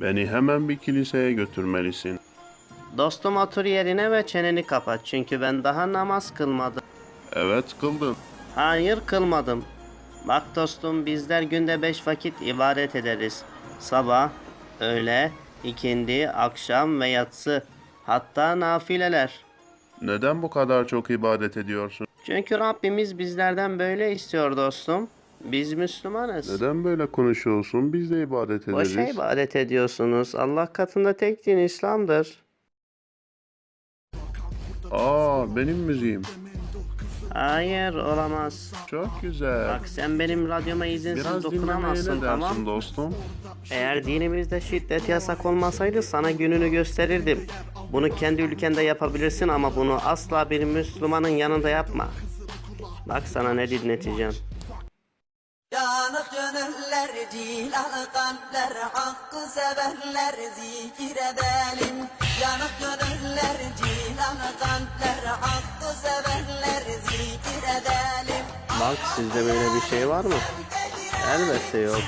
Beni hemen bir kiliseye götürmelisin. Dostum otur yerine ve çeneni kapat çünkü ben daha namaz kılmadım. Evet kıldın. Hayır kılmadım. Bak dostum bizler günde beş vakit ibadet ederiz. Sabah, öğle, ikindi, akşam ve yatsı. Hatta nafileler. Neden bu kadar çok ibadet ediyorsun? Çünkü Rabbimiz bizlerden böyle istiyor dostum. Biz Müslümanız. Neden böyle konuşuyorsun? Biz de ibadet ederiz. Boşa ibadet ediyorsunuz. Allah katında tek din İslam'dır. Aa benim müziğim. Hayır olamaz. Çok güzel. Bak sen benim radyoma izinsiz Biraz dinlemeye dokunamazsın ne tamam. dersin dostum? Eğer dinimizde şiddet yasak olmasaydı sana gününü gösterirdim. Bunu kendi ülkende yapabilirsin ama bunu asla bir Müslümanın yanında yapma. Bak sana ne dinleteceğim. Yanık gönüller, cilalı kalpler, hakkı severler, zikir edelim. Yanık gönüller, cilalı kalpler, hakkı severler, zikir edelim. Bak sizde böyle bir şey var mı? Elbette yok.